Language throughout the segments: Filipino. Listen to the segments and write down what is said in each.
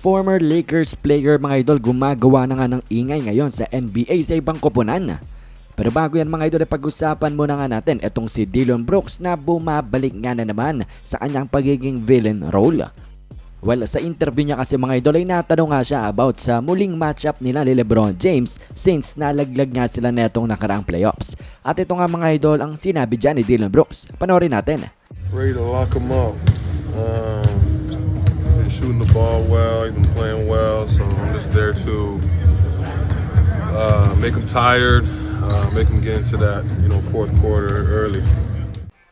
Former Lakers player mga idol gumagawa na nga ng ingay ngayon sa NBA sa ibang koponan. Pero bago yan mga idol, pag-usapan muna nga natin itong si Dillon Brooks na bumabalik nga na naman sa kanyang pagiging villain role. Well, sa interview niya kasi mga idol ay natanong nga siya about sa muling matchup nila ni Lebron James since nalaglag nga sila netong nakaraang playoffs. At ito nga mga idol ang sinabi dyan ni Dillon Brooks. Panoorin natin. ready to lock him up. He's shooting the ball well. He's been playing well, so I'm just there to uh, make him tired, uh, make him get into that you know fourth quarter early.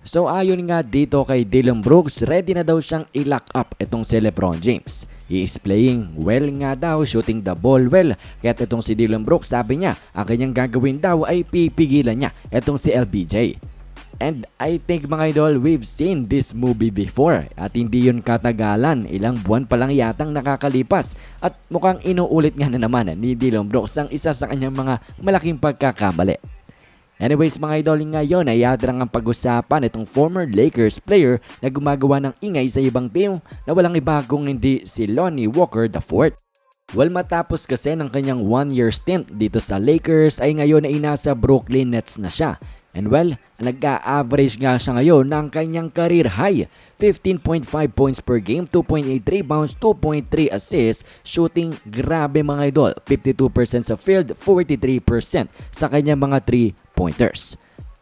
So ayon nga dito kay Dylan Brooks, ready na daw siyang i-lock up itong si Lebron James. He is playing well nga daw, shooting the ball well. Kaya itong si Dylan Brooks, sabi niya, ang kanyang gagawin daw ay pipigilan niya itong si LBJ. And I think mga idol, we've seen this movie before at hindi yun katagalan, ilang buwan pa lang yatang nakakalipas at mukhang inuulit nga na naman ni Dylan Brooks ang isa sa kanyang mga malaking pagkakamali. Anyways mga idol ngayon ay yadrang ang pag-usapan itong former Lakers player na gumagawa ng ingay sa ibang team na walang iba kung hindi si Lonnie Walker IV. Well matapos kasi ng kanyang one year stint dito sa Lakers ay ngayon ay nasa Brooklyn Nets na siya. And well, nagka-average nga siya ngayon ng kanyang career high. 15.5 points per game, 2.8 rebounds, 2.3 assists, shooting grabe mga idol. 52% sa field, 43% sa kanyang mga 3-pointers.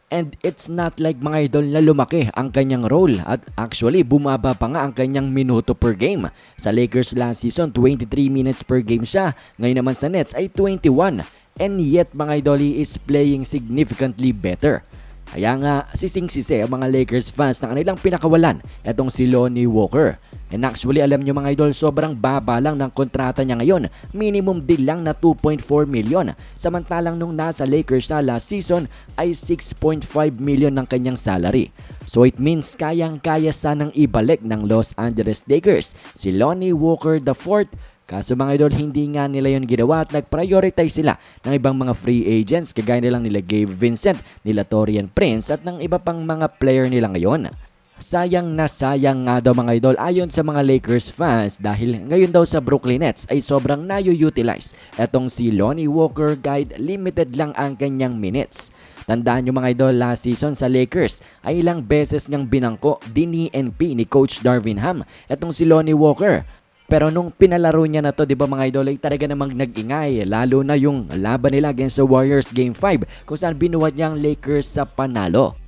And it's not like mga idol na lumaki ang kanyang role at actually bumaba pa nga ang kanyang minuto per game. Sa Lakers last season, 23 minutes per game siya. Ngayon naman sa Nets ay 21. And yet mga idol, he is playing significantly better. Kaya nga, sising-sisi ang mga Lakers fans na kanilang pinakawalan etong si Lonnie Walker. And actually, alam nyo mga idol, sobrang baba lang ng kontrata niya ngayon. Minimum deal lang na 2.4 million. Samantalang nung nasa Lakers sa last season ay 6.5 million ng kanyang salary. So it means kayang-kaya sanang ibalik ng Los Angeles Lakers si Lonnie Walker IV Kaso mga idol, hindi nga nila yon ginawa at nag-prioritize sila ng ibang mga free agents kagaya nilang nila Gabe Vincent, nila Torian Prince at ng iba pang mga player nila ngayon. Sayang na sayang nga daw mga idol ayon sa mga Lakers fans dahil ngayon daw sa Brooklyn Nets ay sobrang nayo-utilize. Etong si Lonnie Walker guide limited lang ang kanyang minutes. Tandaan nyo mga idol, last season sa Lakers ay ilang beses niyang binangko DNP ni Coach Darvin Ham. Etong si Lonnie Walker pero nung pinalaro niya na to, 'di ba mga idol, ay talaga namang nag-ingay lalo na yung laban nila against the Warriors Game 5 kung saan binuwat niya ang Lakers sa panalo.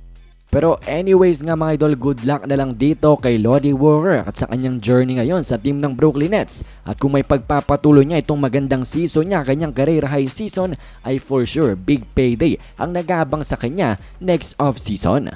Pero anyways nga mga idol, good luck na lang dito kay Lodi Walker at sa kanyang journey ngayon sa team ng Brooklyn Nets. At kung may pagpapatuloy niya itong magandang season niya, kanyang career high season, ay for sure big payday ang nagabang sa kanya next off season.